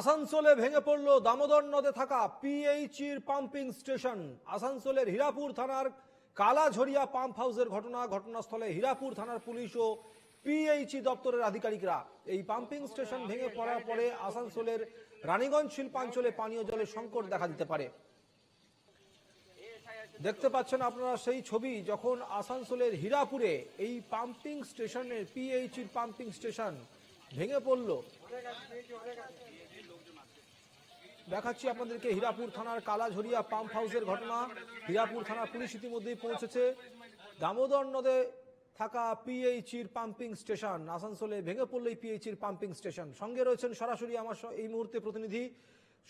আসানসোলে ভেঙে পড়ল দামোদর নদে থাকা পিএইচির পাম্পিং স্টেশন। আসানসোলের হীরাপুর থানার কালাঝরিয়া পাম্প হাউসের ঘটনা, ঘটনাস্থলে হীরাপুর থানার পুলিশ ও পিএইচি দপ্তরের আধিকারিকরা। এই পাম্পিং স্টেশন ভেঙে পড়ার পরে আসানসোলের রানীগঞ্জ শিল্পাঞ্চলে পানীয় জলের সংকট দেখা দিতে পারে। দেখতে পাচ্ছেন আপনারা সেই ছবি, যখন আসানসোলের হীরাপুরে এই পাম্পিং স্টেশনের পিএইচির পাম্পিং স্টেশন ভেঙে পড়ল। দেখাচ্ছি আপনাদেরকে হীরাপুর থানার কালাঝরিয়া পাম্প হাউসের ঘটনা। হীরাপুর থানার পুলিশ ইতিমধ্যেই পৌঁছেছে। দামোদর নদে থাকা পিএইচির পাম্পিং স্টেশন, আসানসোলে ভেঙে পড়লেই পিএইচির পাম্পিং স্টেশন। সঙ্গে রয়েছেন সরাসরি আমার এই মুহূর্তে প্রতিনিধি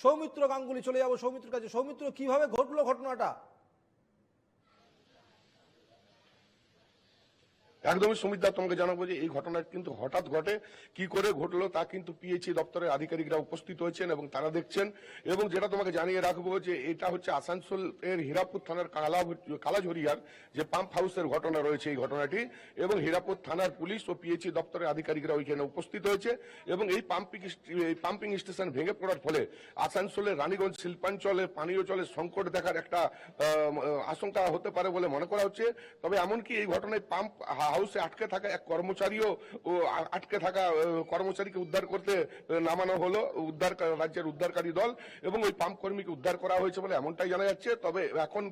সৌমিত্র গাঙ্গুলি। চলে যাব সৌমিত্র কাছে। সৌমিত্র, কীভাবে ঘটলো ঘটনাটা? একদমই সুমিত দা, তোমাকে জানাব যে এই ঘটনা কিন্তু হঠাৎ ঘটে। কি করে ঘটলো তা কিন্তু পিএইচি দপ্তরের আধিকারিকরা উপস্থিত হয়েছেন এবং তারা দেখছেন। এবং যেটা তোমাকে জানিয়ে রাখব যে এটা হচ্ছে আসানসোল এর হীরাপুর থানার কালা কালাঝরিয়ার যে পাম্প হাউসের ঘটনা রয়েছে এই ঘটনাটি। এবং হীরাপুর থানার পুলিশ ও পিএইচি দপ্তরের আধিকারিকরা ওইখানে উপস্থিত হয়েছে। এবং এই পাম্পিং এই পাম্পিং স্টেশন ভেঙে পড়ার ফলে আসানসোলের রানীগঞ্জ শিল্পাঞ্চলে পানীয় জলের সংকট দেখার একটা আশঙ্কা হতে পারে বলে মনে করা হচ্ছে। তবে এমনকি এই ঘটনায় পাম্প হাউসে আটকে থাকা এক কর্মচারীও আটকে থাকা কর্মচারীকে উদ্ধার করতে নামানো হলো, উদ্ধার রাজ্যের উদ্ধারকারী দল এবং ওই পাম্প কর্মীকে উদ্ধার করা হয়েছে বলে এমনটাই জানা যাচ্ছে। তবে এখন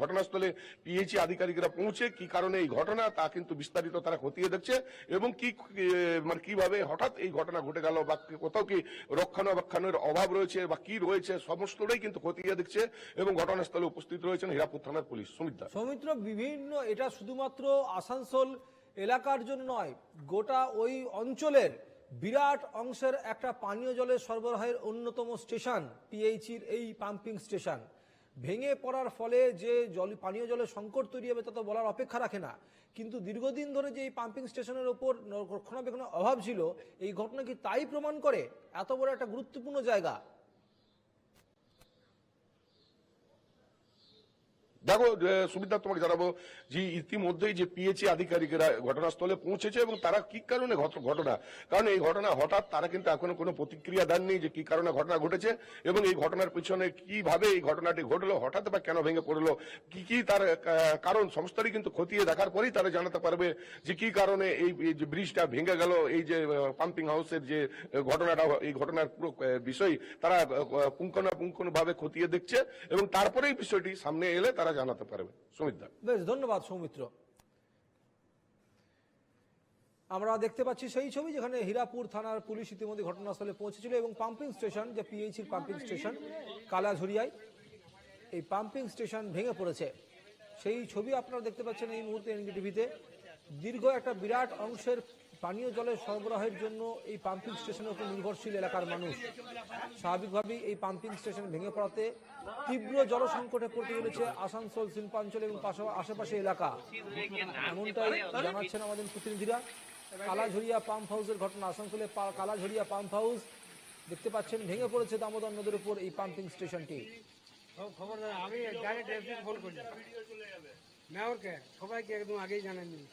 ঘটনাস্থলে পিএইচি আধিকারিকরা পৌঁছে কি কারণে এই ঘটনা তা কিন্তু বিস্তারিত তারা খতিয়ে দেখছে এবং কি মানে কীভাবে হঠাৎ এই ঘটনা ঘটে গেল বা কোথাও কি রক্ষণাবেক্ষণের অভাব রয়েছে বা কি রয়েছে সমস্তটাই কিন্তু খতিয়ে দেখছে এবং ঘটনাস্থলে উপস্থিত রয়েছেন হীরাপুর থানার পুলিশ। সুমিত্রা সৌমিত্র, বিভিন্ন, এটা শুধুমাত্র আসানসোল এলাকার জন্য নয়, গোটা ওই অঞ্চলের বিরাট অংশের একটা পানীয় জলের সরবরাহের অন্যতম স্টেশন পিএইচির এই পাম্পিং স্টেশন। ভেঙে পড়ার ফলে যে জল, পানীয় জলের সংকট তৈরি হবে তা তো বলার অপেক্ষা রাখে না। কিন্তু দীর্ঘদিন ধরে যে এই পাম্পিং স্টেশনের ওপর রক্ষণাবেক্ষণের অভাব ছিল, এই ঘটনা কি তাই প্রমাণ করে? এত বড় একটা গুরুত্বপূর্ণ জায়গা। দেখো সুবিধা তোমাকে জানাব যে ইতিমধ্যেই যে পিএইচি আধিকারিকেরা ঘটনাস্থলে পৌঁছেছে এবং তারা কি কারণে ঘটনা? কারণ এই ঘটনা হঠাৎ তারা কিন্তু এখনও কোনো প্রতিক্রিয়া দেননি যে কি কারণে ঘটনা ঘটেছে এবং এই ঘটনার পিছনে কীভাবে এই ঘটনাটি ঘটলো, হঠাৎ বা কেন ভেঙে পড়ল, কি কি তার কারণ সমস্তই কিন্তু খতিয়ে দেখার পরেই তারা জানাতে পারবে যে কি কারণে এই যে ব্রিজটা ভেঙে গেল, এই যে পাম্পিং হাউসের যে ঘটনাটা, এই ঘটনার পুরো বিষয় তারা পুঙ্খানুপুঙ্খানু ভাবে খতিয়ে দেখছে এবং তারপরেই বিষয়টি সামনে এলে তারা জানাতে পারবে। সুমিত বেশ, ধন্যবাদ সৌমিত্র। আমরা দেখতে পাচ্ছি সেই ছবি যেখানে হীরাপুর থানার পুলিশ ইতিমধ্যে ঘটনাস্থলে পৌঁছেছিল এবং পাম্পিং স্টেশন, যে পিএইচির পাম্পিং স্টেশন, কালাঝুরিয়ায়, এই পাম্পিং স্টেশন ভেঙে পড়েছে। সেই ছবি আপনারা দেখতে পাচ্ছেন এই মুহূর্তে এনডিটিভিতে। দীর্ঘ একটা বিরাট অংশের পানীয় জলের সরবরাহের জন্য এই পাম্পিং স্টেশনের উপর নির্ভরশীল এলাকার মানুষ। স্বাভাবিকভাবেই এই পাম্পিং স্টেশন ভেঙে পড়াতে তীব্র জলসংকটে পড়তে চলেছে আসানসোল, শিল্পাঞ্চল এবং পাশা- আশেপাশে এলাকা। এমনটাই জানাচ্ছেন আমাদের প্রতিনিধিরা। কালাঝরিয়া পাম্প হাউসের ঘটনা। আসানসোলে কালাঝরিয়া পাম্প হাউস দেখতে পাচ্ছেন, ভেঙে পড়েছে দামোদর নদীর উপর এই পাম্পিং স্টেশনটি। খবর আমি ডাইরেক্ট ফোন করি মেয়রকে সবাইকে একদম আগেই জানাই দিই